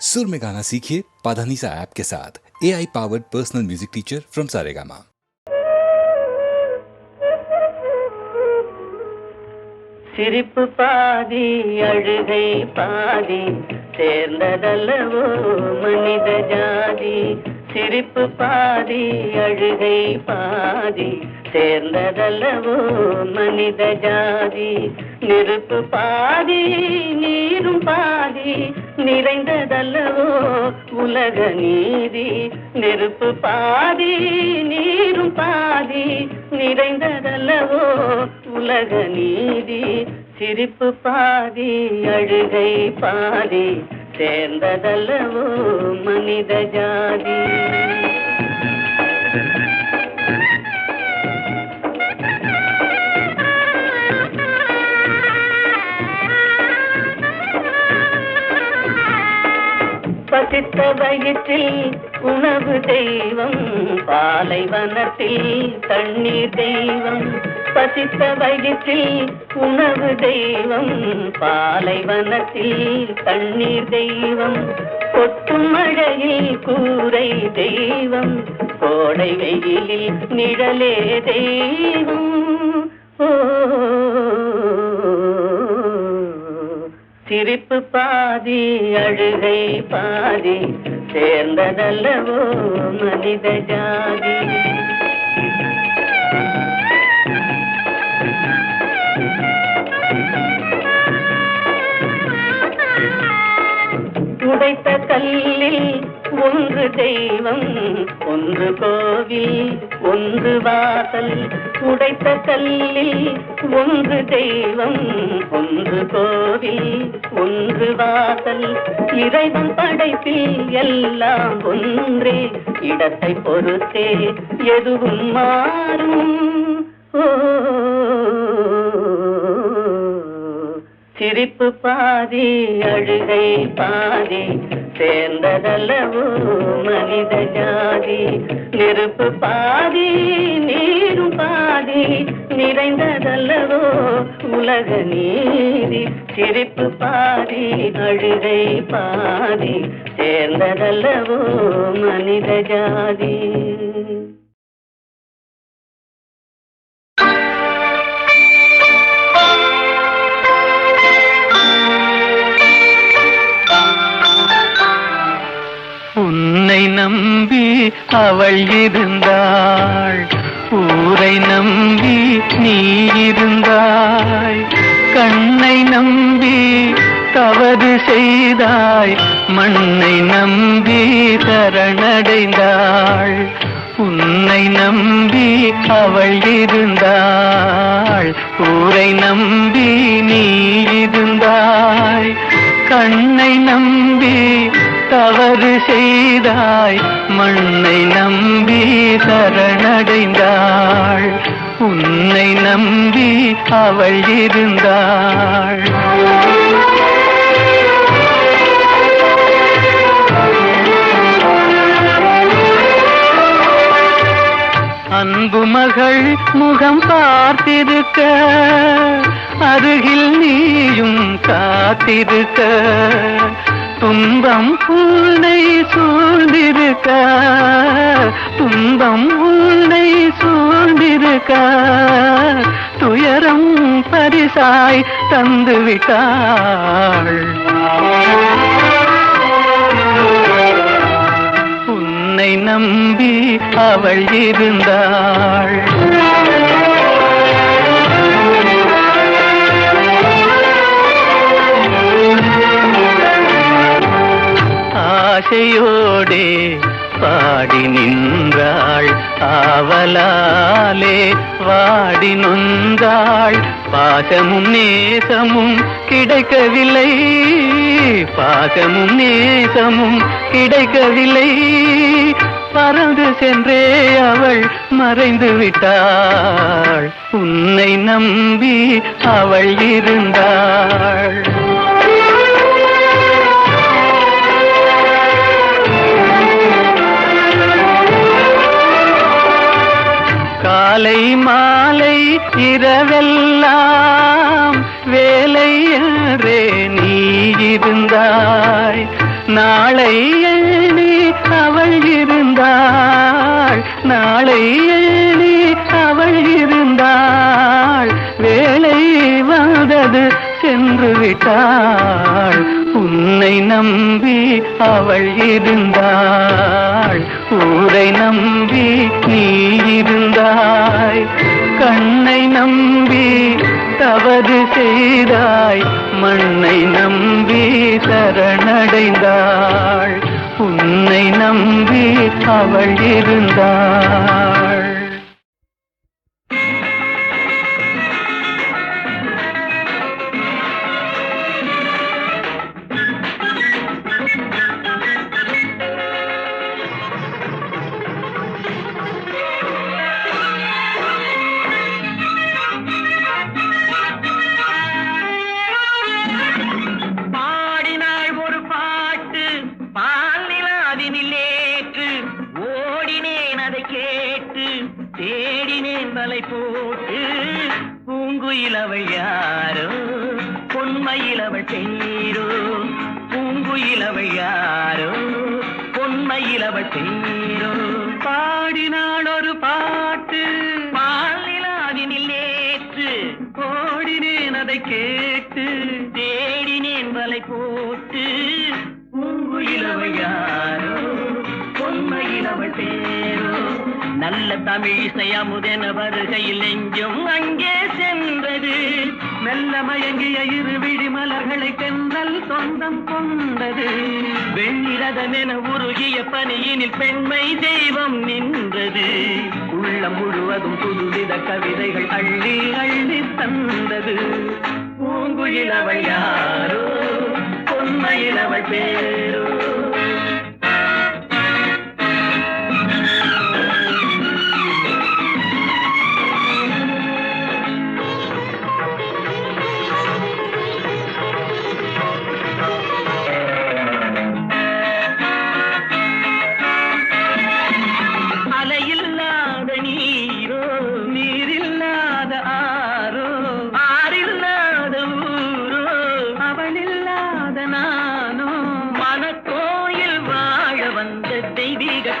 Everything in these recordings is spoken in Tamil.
सुर में गाना सीखिए पाधानीसा ऐप के साथ A I powered personal music teacher from Saregama சிரிப்பு பாதி அழுகை பாதி சேர்ந்ததல்லவோ மனித ஜாதி சிரிப்பு பாதி அழுகை பாதி சேர்ந்ததல்லவோ மனித ஜாதி நெருப்பு பாதி நீரும் பாதி நிறைந்ததல்லவோ உலக நீதி. நெருப்பு பாதி நீரும் பாதி நிறைந்ததல்லவோ உலக நீதி. சிரிப்பு பாதி அழுகை பாதி சேர்ந்ததல்லவோ மனித ஜாதி. பசித்த வயிற்றில் உணவு தெய்வம் பாலைவனத்தில் தண்ணீர் தெய்வம். பசித்த வயிற்றில் உணவு தெய்வம் பாலைவனத்தில் தண்ணீர் தெய்வம். கொட்டும் மழையில் கூரை தெய்வம் கோடை வெயிலில் நிழலே தெய்வம். ஓ சிரிப்பு பாதி அழுகை பாதி சேர்ந்ததல்லவோ மனித ஜாதி. உடைத்த கல்லில் ஒன்று தெய்வம் ஒன்று கோவில் ஒன்று வாசல். உடைத்த கல்லில் ஒன்று தெய்வம் ஒன்று கோவில் ஒன்று வாசல். இறைவன் படைப்பில் எல்லாம் ஒன்றே. இடத்தை பொறுத்தே எதுவும் மாறும். ஓ. சிரிப்பு பாதி அழுகை பாதி. சேர்ந்ததல்லவோ மனித ஜாதி. நெருப்பு பாதி நீரும் பாதி நிறைந்ததல்லவோ உலக நீதி. சிரிப்பு பாதி அழுகை பாதி சேர்ந்ததல்லவோ மனித ஜாதி. அவள் இருந்தாள். ஊரை நம்பி நீ இருந்தாய். கண்ணை நம்பி தவறு செய்தாய். மண்ணை நம்பி தரணடைந்தாள் உன்னை நம்பி அவள் இருந்தாள். ஊரை நம்பி நீ இருந்தாய். கண்ணை நம்பி தவறு செய்தாய் மண்ணை நம்பி சரணடைந்தாள். உன்னை நம்பி அவள் இருந்தாள். அன்பு மகள் முகம் பார்த்திருக்க அருகில் நீயும் காத்திருக்க. துன்பம் உன்னை சூழ்ந்திருக்க? துன்பம் உன்னை சூழ்ந்திருக்க? துயரம் பரிசாய் தந்துவிட்டாள். உன்னை நம்பி அவள் இருந்தாள். ஆசையோடே பாடி நின்றாள். ஆவலாலே வாடி நொந்தாள். பாசமும் நேசமும் கிடைக்கவில்லை. பாசமும் நேசமும் கிடைக்கவில்லை. பறந்து சென்றே அவள் மறைந்து விட்டாள். உன்னை நம்பி அவள் இருந்தாள். காலை மாலை இரவெல்லாம் வேலை என்றே நீ இருந்தாய். நாளை எண்ணி அவள் இருந்தாள். நாளை எண்ணி அவள் இருந்தாள். வேலை வந்தது சென்று விட்டாள். உன்னை நம்பி அவள் இருந்தாள். ஊரை நம்பி நீ இருந்தாய். கண்ணை நம்பி தவறு செய்தாய். மண்ணை நம்பி சரணடைந்தாள். உன்னை நம்பி அவள் இருந்தாள். பூங்குயில் யாரோ? பொன்மையில் அவள் பேரோ யாரோ? பொன்மையில் அவள் பாடினாள் ஒரு பாட்டு பாலிலாதினில் ஏற்று ஓடினேன் அதை கேட்டு தேடினேன் வலை போட்டு. யாரோ? பேரோ நல்ல தமிழ் இசையமுதென வருகையில் எங்கும் அங்கே மெல்ல மயங்கிய இரு விழி மலர்களை தென்றல் சொந்தம் கொண்டது. வெண்ணிரதமென உருகிய பணியினில் பெண்மை தெய்வம் நின்றது. உள்ளம் முழுவதும் புதுவித கவிதைகள் அள்ளி அள்ளி தந்தது. பூங்குயில் யாரோ பொன்மையிலவள் பேரோ?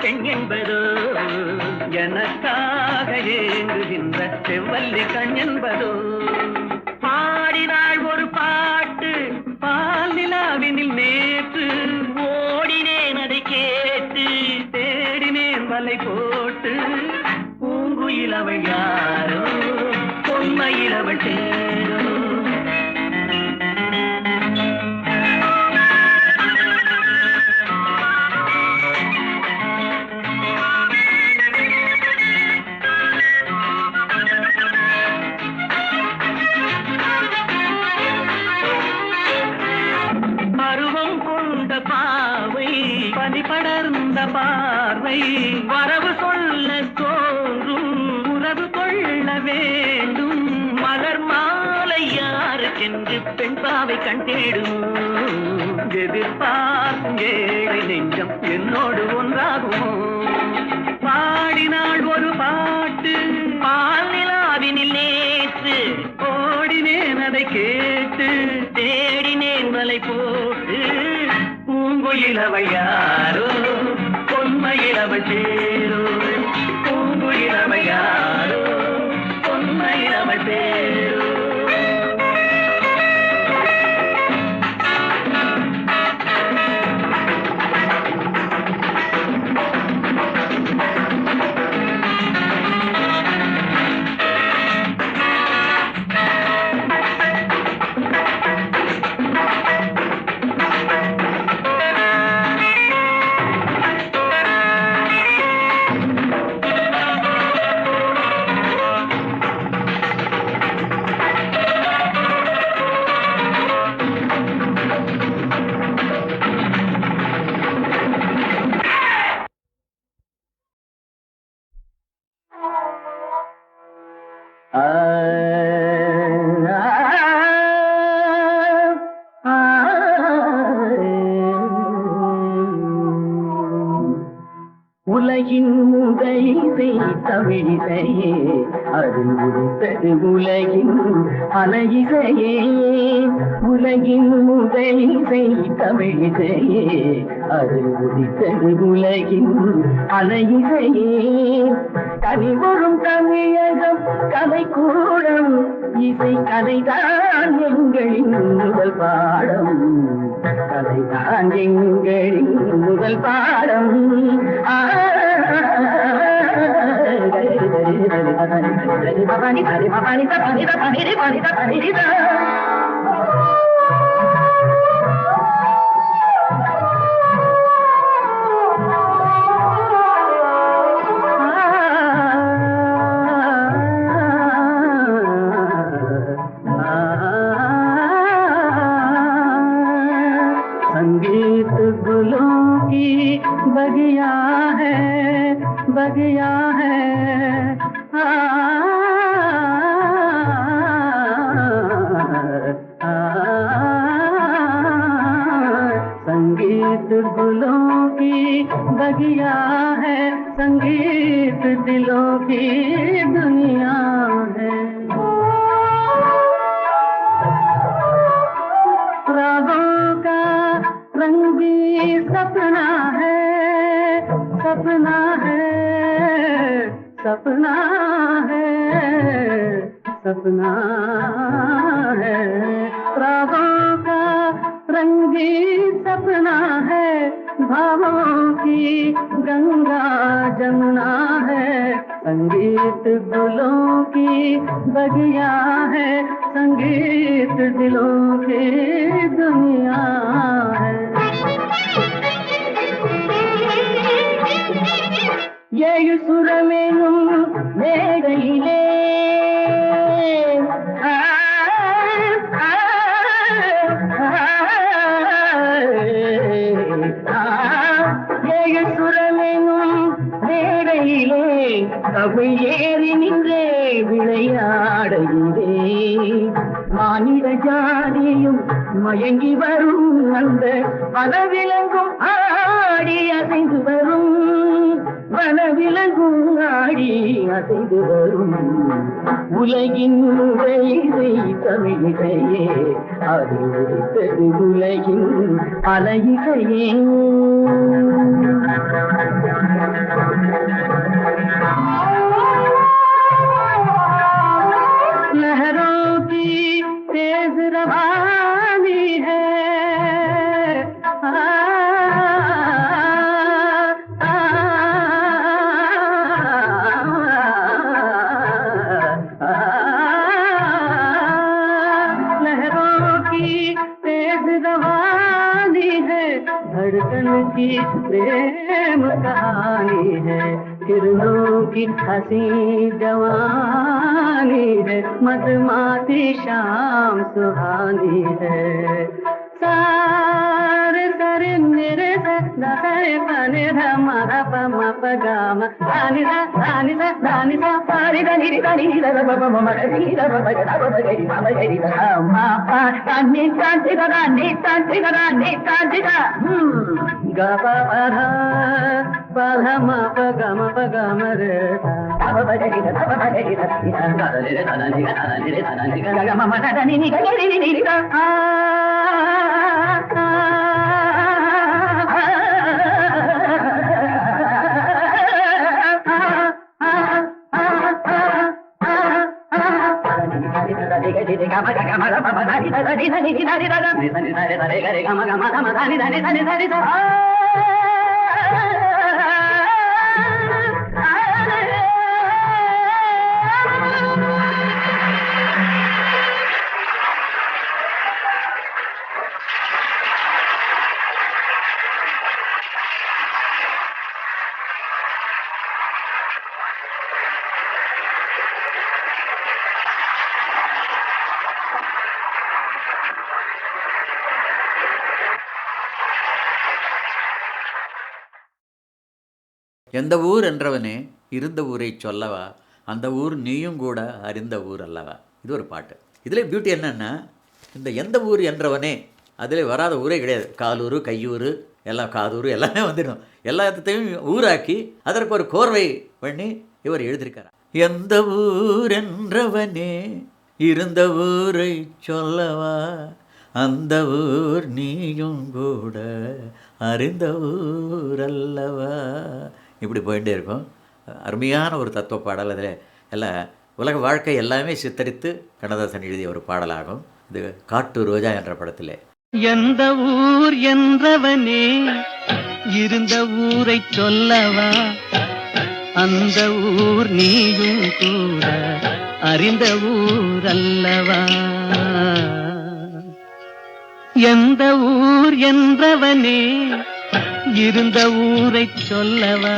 பெண் என்பதோ எனக்காக ஏங்குகின்ற செவ்வல்லி கண் என்பதோ படர்ந்த பார்வை வரவு சொல்ல தோன்றும் உறவு கொள்ள வேண்டும். மலர் மாலை யாருக்கென்று பெண் பாவை கண் தேடும்? எதிர்பார்க்கும் ஏழை நெஞ்சம் என்னோடு ஒன்றாகுமோ? பாடினாள் ஒரு பாட்டு பால் நிலாவினில் நேற்று. ஓடினேன் அதை கேட்டு தேடினேன் வலை போட்டு. பூங்குயில் அவள் பொன்மையில் அவள் சேரோ பூங்குயில் அவள் யாரோ பொன்மையில் அவள் பேரோ உலகின் முகைசை தமிழிசையே அருள் உடுத்தது உலகின் அழகிசையே. உலகின் முகைசை தமிழிசையே அருள் உடித்தது உலகின் அழகிசையே. கனி வரும் தமிழகம் கலை கூடம் இசை கலைதான் எங்களின் முதல் பாடம். கலைதான் எங்களின் முதல் பாடம். பவனி பவனி பவனி பவனி பவனி பவனி பவனி गुलों की बगिया है, संगीत दिलों की दुनिया है। रागों का रंग भी सपना है सपना है सपना है सपना है। रागों का रंग सपना है भावों की गंगा जमुना है। संगीत दुलों की बगिया है संगीत दिलों की दुनिया है। ये सुर में गई ले। आ, தமிழ் ஏறி நின்றே விளையாடுகிறே மாநில ஜாதியும் மயங்கி வரும் அந்த வனவிலங்கும் ஆடி அசைந்து வரும். வனவிலங்கும் ஆடி அசைந்து வரும். உலகின் உரையிசை தமிழிசையே அது உதித்தது உலகின் அலையிசையே लहरों की तेज रवानी है। लहरों की तेज रवानी है। धड़कन की प्रेम कहानी है। किरणों की हसी जवानी है, मधुमाती शाम सुहानी है। सार सर निरे सा सरे पने धम, अप मप गाम। धानि सा धानि सा धानि सा, पारि धनि रि ब म म रि ध ब ब ग ध ब ग रि म ब ग रि ध म, प, ता, नि ता नि ता नि ता नि ता नि ता नि ता ग, प प ध పరమ పగమ పగమ రే గమ గమ గమ గమ எந்த ஊர் என்றவனே இருந்த ஊரை சொல்லவா? அந்த ஊர் நீயும் கூட அறிந்த ஊர் அல்லவா? இது ஒரு பாட்டு. இதில் பியூட்டி என்னென்னா இந்த எந்த ஊர் என்றவனே அதில் வராத ஊரே கிடையாது. காலூர் கையூர் எல்லாம் காதூர் எல்லாமே வந்துடும். எல்லாத்தையும் ஊராக்கி அதற்கு ஒரு கோர்வை பண்ணி இவர் எழுதியிருக்கார். எந்த ஊர் என்றவனே இருந்த ஊரை சொல்லவா? அந்த ஊர் நீயும் கூட அறிந்த ஊர் அல்லவா? இப்படி போயிட்டே இருக்கும். அருமையான ஒரு தத்துவ பாடல். அதில் எல்லாம் உலக வாழ்க்கை எல்லாமே சித்தரித்து கண்ணதாசன் எழுதிய ஒரு பாடலாகும். இது காட்டு ரோஜா என்ற படத்திலே. எந்த ஊர் என்றவனே இருந்த ஊரை சொல்லவா? அந்த ஊர் நீயும் கூட அறிந்த ஊர் அல்லவா? எந்த ஊர் என்றவனே இருந்த ஊரை சொல்லவா?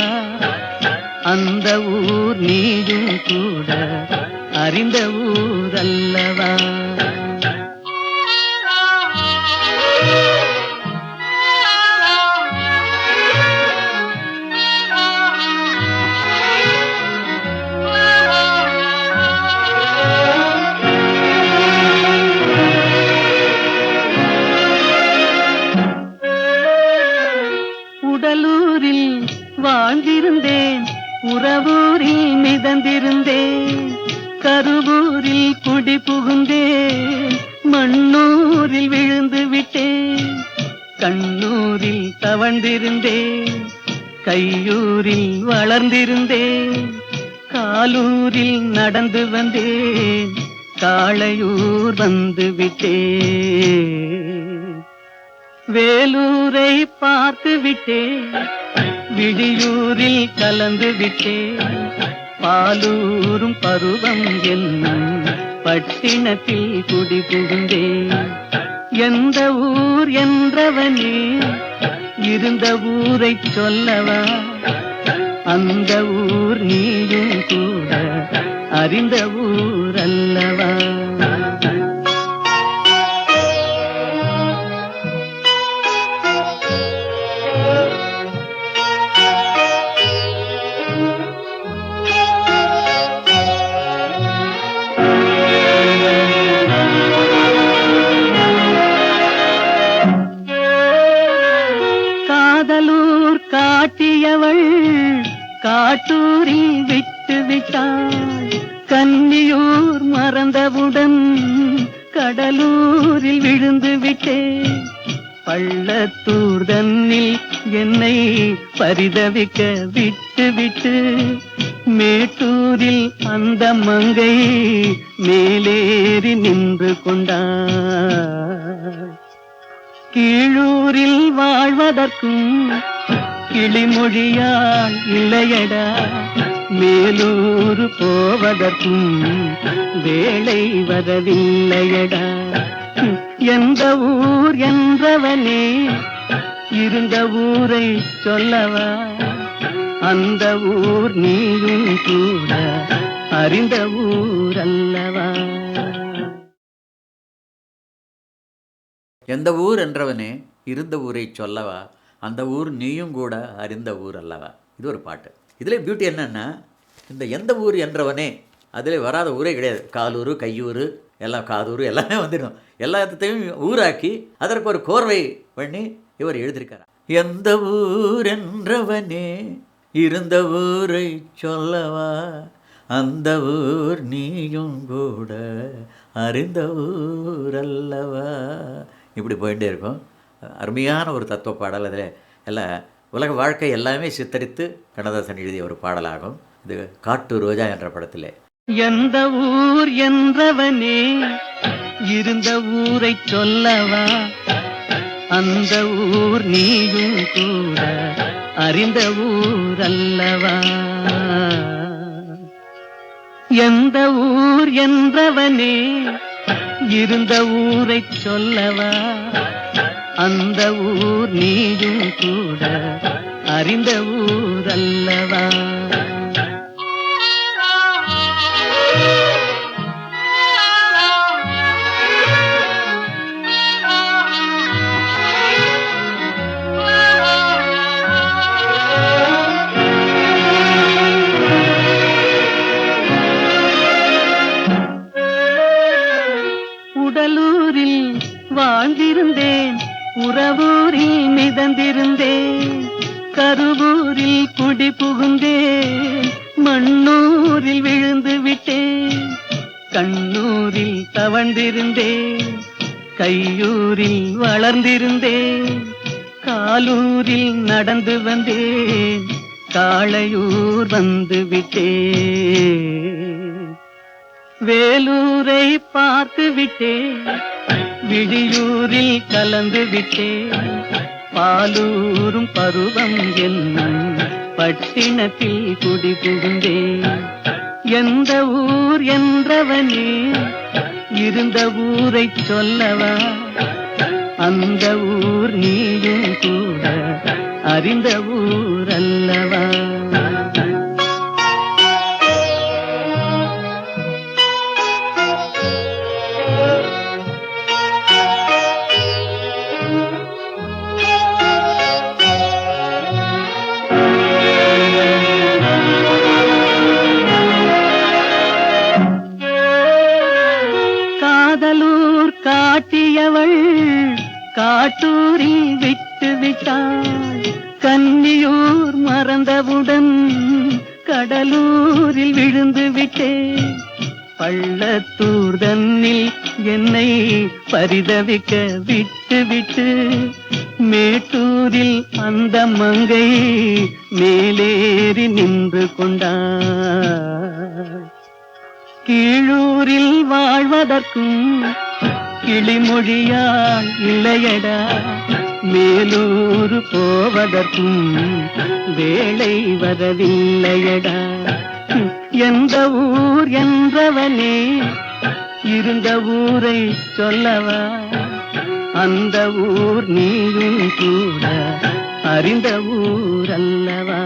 அந்த ஊர் நீயும் கூட அறிந்த ஊர் அல்லவா காளையூர் வந்து விட்டே வேலூரை பார்த்து விட்டே விழியூரில் கலந்து விட்டே பாலூரும் பருவம் என்னும் பட்டினத்தில் குடி புகுந்தேன் எந்த ஊர் என்றவனே இருந்த ஊரை சொல்லவா? அந்த ஊர் நீயும் கூட அறிந்த ஊர் அல்லவா? காட்டூரி விட்டு விட்டாள் கன்னியூர் மறந்தவுடன் கடலூரில் விழுந்து விட்டேன். பள்ளத்தூர் தன்னில் என்னை பரிதவிக்க விட்டு விட்டு மேட்டூரில் அந்த மங்கை மேலேறி நின்று கொண்டாள் கீழூரில் வாழ்வதற்கும் கிளிமொழியால் இல்லையடா. மேலூர் போவதற்கும் வேலை வரவில்லையடா எந்த ஊர் என்றவனே இருந்த ஊரை சொல்லவா? அந்த ஊர் நீயும் கூட அறிந்த ஊர் அல்லவா எந்த ஊர் என்றவனே இருந்த ஊரை சொல்லவா? அந்த ஊர் நீயும் கூட அறிந்த ஊர் அல்லவா? இது ஒரு பாட்டு. இதில் பியூட்டி என்னென்னா இந்த எந்த ஊர் என்றவனே அதில் வராத ஊரே கிடையாது. காலூர் கையூர் எல்லாம் காதூர் எல்லாமே வந்துடும் எல்லாத்தையும் ஊராக்கி அதற்கு ஒரு கோர்வை பண்ணி இவர் எழுதியிருக்கார். எந்த ஊர் என்றவனே இருந்த ஊரை சொல்லவா? அந்த ஊர் நீயும் கூட அறிந்த ஊர் அல்லவா? இப்படி போயிட்டே இருக்கும். அருமையான ஒரு தத்துவ பாடல் அதில் எல்லாம் உலக வாழ்க்கை எல்லாமே சித்தரித்து கண்ணதாசன் எழுதிய ஒரு பாடலாகும். இது காட்டு ரோஜா என்ற படத்திலே. எந்த ஊர் என்றவனே இருந்த ஊரை சொல்லவா? அந்த ஊர் நீயும் கூட அறிந்த ஊர் அல்லவா எந்த ஊர் என்றவனே இருந்த ஊரை சொல்லவா? அந்த ஊர் நீயும் கூட அறிந்த ஊர் அல்லவா கருவூரில் குடி புகுந்தேன். மண்ணூரில் விழுந்து விட்டேன். கண்ணூரில் தவழ்ந்திருந்தேன். கையூரில் வளர்ந்திருந்தேன். காலூரில் நடந்து வந்தேன். காளையூர் வந்து விட்டேன். வேலூரை பார்த்து விட்டேன். விடியூரில் கலந்து விட்டேன். பாலூரும் பருவம் என்னும் பட்டினத்தில் குடி புகுந்தேன் எந்த ஊர் என்றவனே? இருந்த ஊரை சொல்லவா? அந்த ஊர் நீயும் கூட அறிந்த பரிதவிக்க விட்டு விட்டு மேட்டூரில் அந்த மங்கை மேலேறி நின்று கொண்டாள். கீழூரில் வாழ்வதற்கும் கிளிமொழியால் இல்லையடா மேலூர் போவதற்கும் வேலை வரவில்லையடா. எந்த ஊர் என்றவனே இருந்த ஊரை சொல்லவா? அந்த ஊர் நீயும் கூட அறிந்த ஊர் அல்லவா?